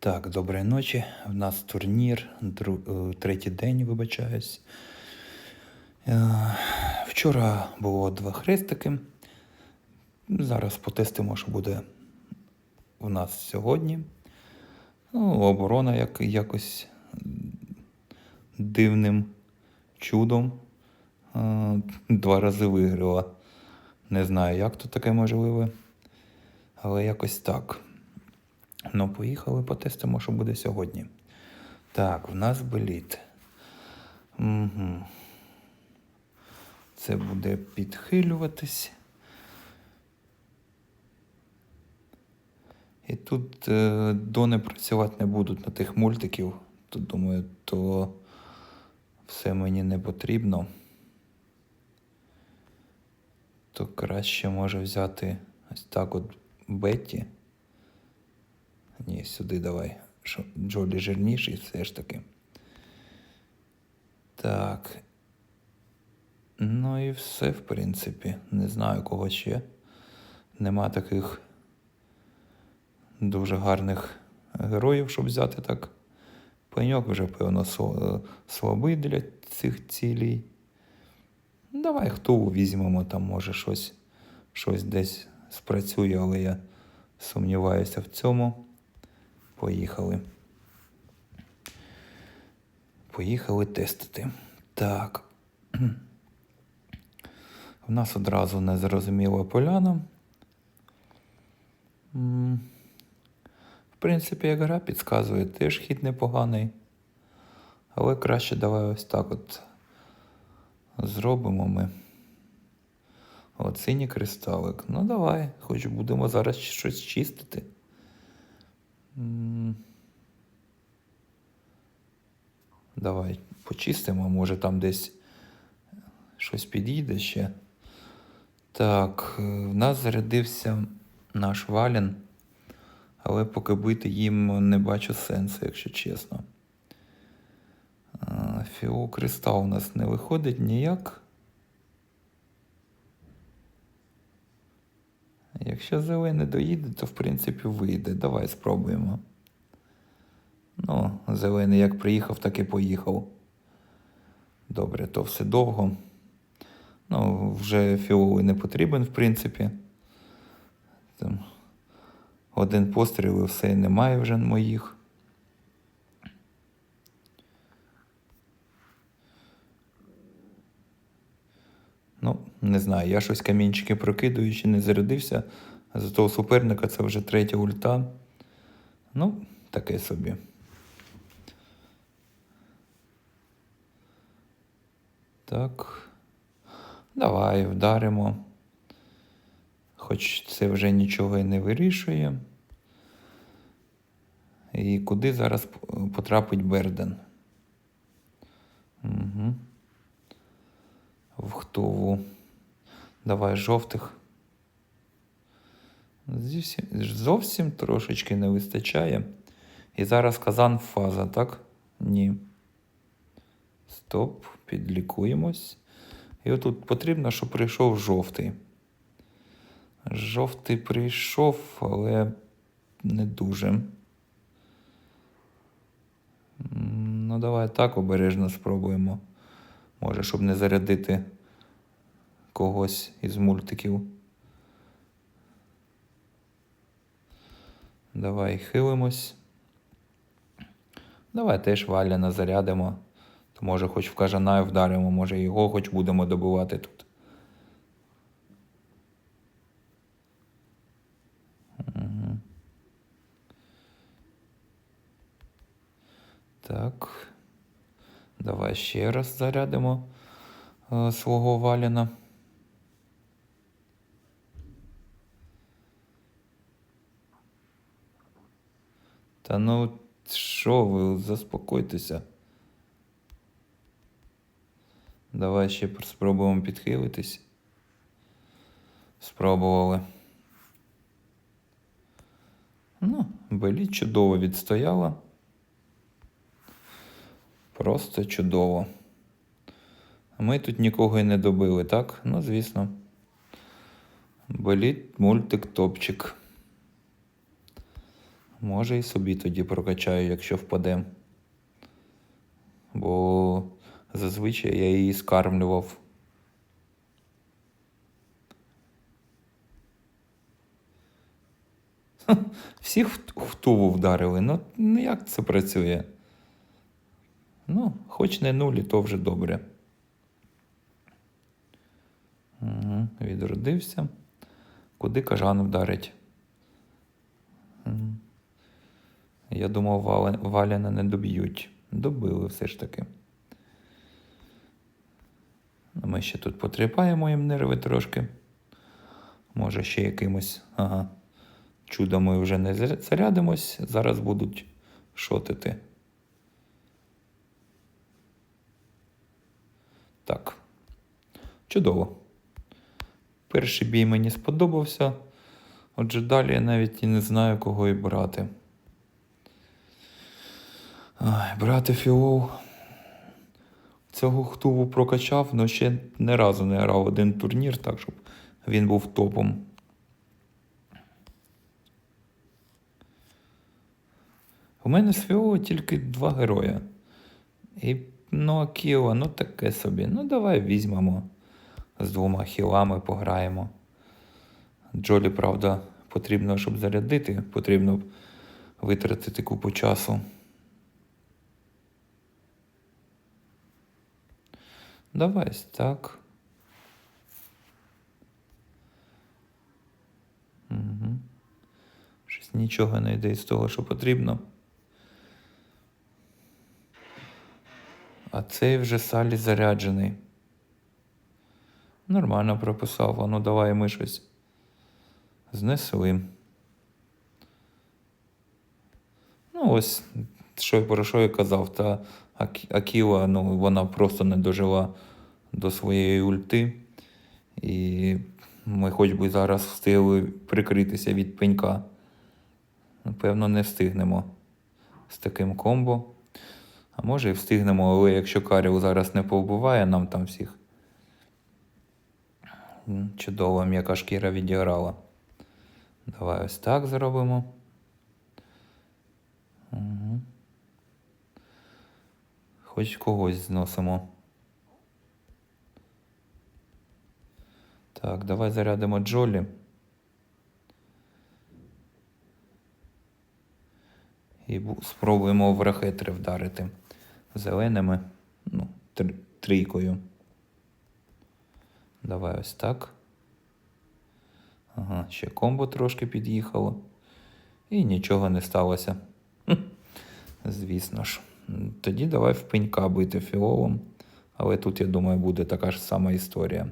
Так, доброї ночі. У нас турнір, дру- е, третій день, вибачаюсь. Е, Вчора було два хрестики. Зараз потестимо, що буде у нас сьогодні. Ну, оборона як, якось дивним чудом. е, Два рази виграла. Не знаю, як тут таке можливе, але якось так. Ну, поїхали, потестимо, що буде сьогодні. Так, в нас боліт. Угу. Це буде підхилюватись. І тут е, дони працювати не будуть на тих мультиків. То думаю, то все мені не потрібно. То краще може взяти ось так от Бетті. Ні, сюди давай. Джолі жирніший все ж таки. Так. Ну і все, в принципі. Не знаю, кого ще. Нема таких дуже гарних героїв, щоб взяти так. Пеньок вже, певно, слабий для цих цілей. Давай хто візьмемо, там може щось, щось десь спрацює, але я сумніваюся в цьому. Поїхали. Поїхали тестити. Так. У нас одразу незрозуміла поляна. В принципі, як гра підказує, теж хід непоганий. Але краще давай ось так от зробимо ми. От синій кристалик. Ну давай, хоч будемо зараз щось чистити. Давай почистимо, може там десь щось підійде ще. Так, е, в нас зарядився наш валін, але поки бити їм не бачу сенсу, якщо чесно. Фіокристал у нас не виходить ніяк. Якщо зелений доїде, то в принципі вийде. Давай спробуємо. Ну, зелений як приїхав, так і поїхав. Добре, то все довго. Ну, вже фіоловий не потрібен, в принципі. Там один постріл і все немає вже моїх. Ну, не знаю, я щось камінчики прокидую, ще не зарядився. А за того суперника це вже третя ульта. Ну, таке собі. Так. Давай вдаримо. Хоч це вже нічого і не вирішує. І куди зараз потрапить Берден? Угу. В хтову. Давай жовтих. Зовсім, трошечки не вистачає. І зараз казан фаза, так? Ні. Стоп, підлікуємось. І отут потрібно, щоб прийшов жовтий. Жовтий прийшов, але не дуже. Ну, давай так обережно спробуємо. Може, щоб не зарядити когось із мультиків. Давай хилимось. Давай теж Валяна зарядимо. То може хоч в кажанаю вдаримо, може його хоч будемо добивати тут. Так. Давай ще раз зарядимо е, свого Валіна. Та ну, що ви, заспокойтеся. Давай ще спробуємо підхилитись. Спробували. Ну, Белі чудово відстояла. Просто чудово. Ми тут нікого і не добили, так? Ну, звісно. Боліт мультик топчик. Може і собі тоді прокачаю, якщо впаде. Бо зазвичай я її скармлював. Ха, Всіх в в туву вдарили. Ну, ну як це працює? Ну, хоч не нулі, то вже добре. Угу, відродився. Куди кажан вдарить? Я думав, Валя- Валяна не доб'ють. Добили все ж таки. Ми ще тут потріпаємо їм нерви трошки. Може, ще якимось. Ага. Чудом ми вже не зарядимось. Зараз будуть шотити. Так. Чудово. Перший бій мені сподобався. Отже, далі я навіть і не знаю, кого і брати. Ай, брати Фіол. Цього хтуву прокачав, але ще не разу не грав один турнір, так, щоб він був топом. У мене з Фіола тільки два героя. І ну, Акіла, ну таке собі. Ну, давай візьмемо. З двома хілами пограємо. Джолі, правда, потрібно, щоб зарядити, потрібно витратити купу часу. Давай так. Угу. Щось нічого не йде з того, що потрібно. А цей вже салі заряджений. Нормально прописав, а ну давай ми щось знесли. Ну, ось, що про що я казав, та Акіла, ну, вона просто не дожила до своєї ульти. І ми хоч би зараз встигли прикритися від пенька. Напевно, не встигнемо з таким комбо. А може і встигнемо, але якщо Каріл зараз не повбиває нам там всіх. Чудово, м'яка шкіра відіграла. Давай ось так зробимо. Угу. Хоч когось зносимо. Так, давай зарядимо Джолі. І спробуємо в рахетри вдарити зеленими, ну, тр- трійкою. Давай ось так. Ага, ще комбо трошки під'їхало. І нічого не сталося. Хм, Звісно ж. Тоді давай в пенька бити фіолом. Але тут, я думаю, буде така ж сама історія.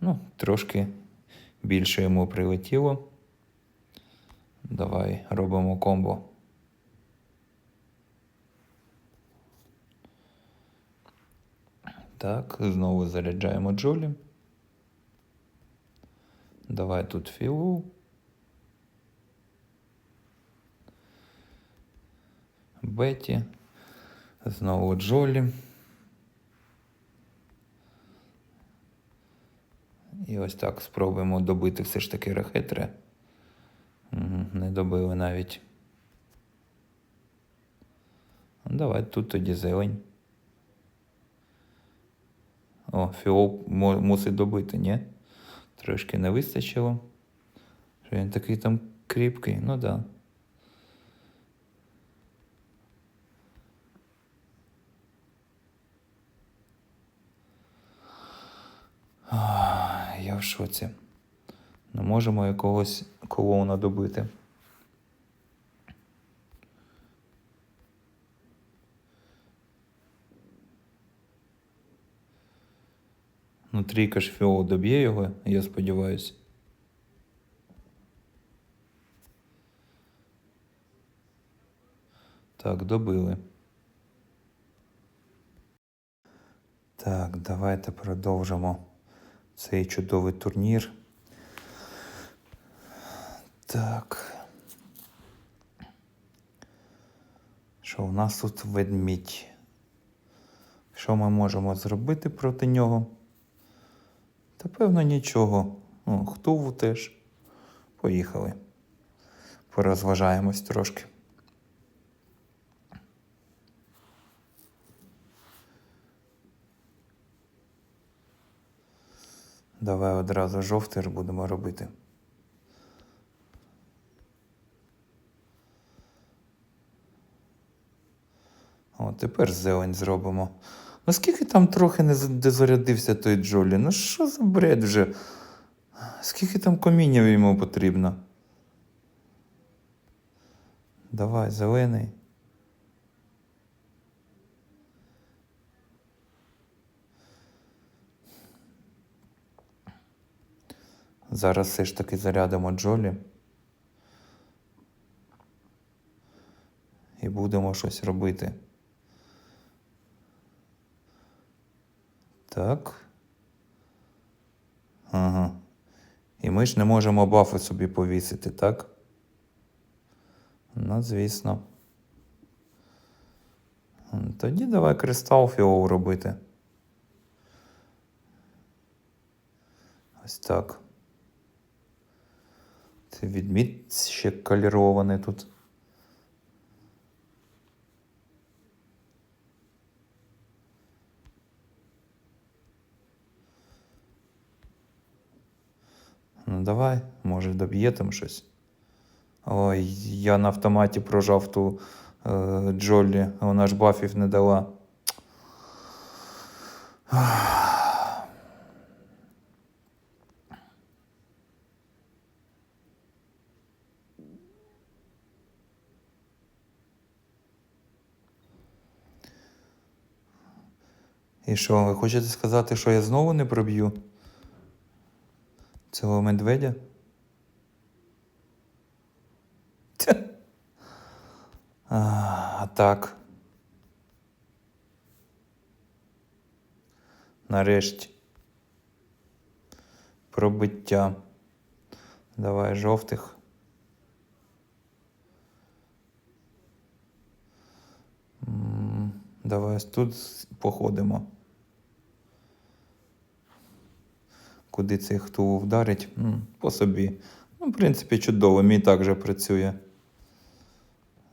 Ну, трошки більше йому прилетіло. Давай робимо комбо. Так, знову заряджаємо Джолі. Давай тут філу. Беті. Знову Джолі. І ось так спробуємо добити все ж таки рахетри. Угу, не добили навіть. Ну, Давай тут тоді зелень. О, фіол мо- мусить добити, ні? Трошки не вистачило. Що він такий там кріпкий, ну да. Я в шоці. Не можемо якогось колоуна добити. Ну, трійка ж фіол доб'є його, я сподіваюся. Так, добили. Так, давайте продовжимо цей чудовий турнір. Так. Що у нас тут ведмідь? Що ми можемо зробити проти нього? Та певно нічого. Ну, хтуву теж. Поїхали. Порозважаємось трошки. Давай одразу жовтий будемо робити. О, тепер зелень зробимо. Ну скільки там трохи не дозарядився той Джолі? Ну що за бред вже? Скільки там коміння йому потрібно? Давай, зелений. Зараз все ж таки зарядимо Джолі. І будемо щось робити. Так. Ага. І ми ж не можемо бафи собі повісити, так? Ну, звісно. Тоді давай кристал фіол робити. Ось так. Відміт ще калірований тут. Ну давай, може доб'є там щось. Ой, я на автоматі прожав ту е, Джолі, а вона ж бафів не дала. І що, ви хочете сказати, що я знову не проб'ю? Цього медведя? А, так. Нарешті. Пробиття. Давай жовтих. Давай тут походимо. Куди цей хто вдарить? По собі. Ну, в принципі, чудово, мій також працює.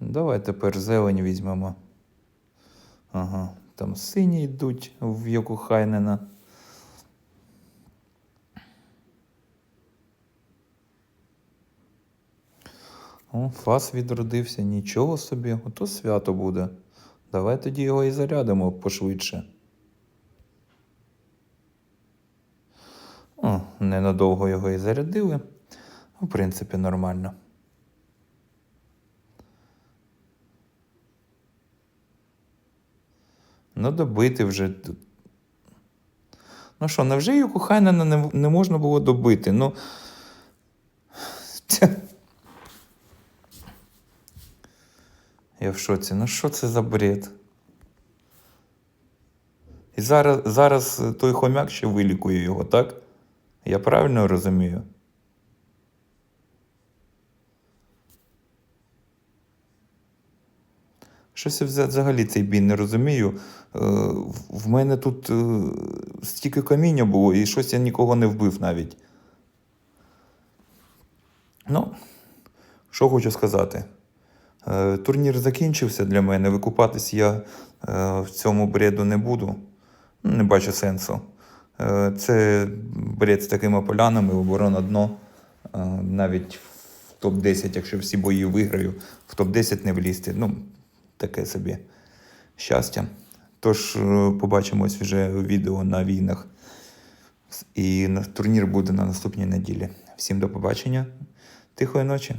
Давай тепер зелень візьмемо. Ага, там сині йдуть в яку Хайнена. О, фас відродився, нічого собі, ото свято буде. Давай тоді його і зарядимо пошвидше. О, ненадовго його і зарядили. В принципі, нормально. Ну, добити вже. Ну що, невже Юку Хайнена не, не можна було добити? Ну. Я в шоці. Ну що це за бред? І зараз, зараз той хомяк ще вилікує його, так? Я правильно розумію? Щось я вза- взагалі цей бій не розумію. Е, в- мене тут е, стільки каміння було, і щось я нікого не вбив навіть. Ну, що хочу сказати. Е, Турнір закінчився для мене. Викупатись я в цьому бреду не буду. Не бачу сенсу. Е, Це бред з такими полянами, оборона дно. Е, Навіть в топ-10, якщо всі бої виграю, в топ-10 не влізти. Ну, таке собі щастя. Тож е, побачимось вже у відео на війнах. І турнір буде на наступній неділі. Всім до побачення. Тихої ночі.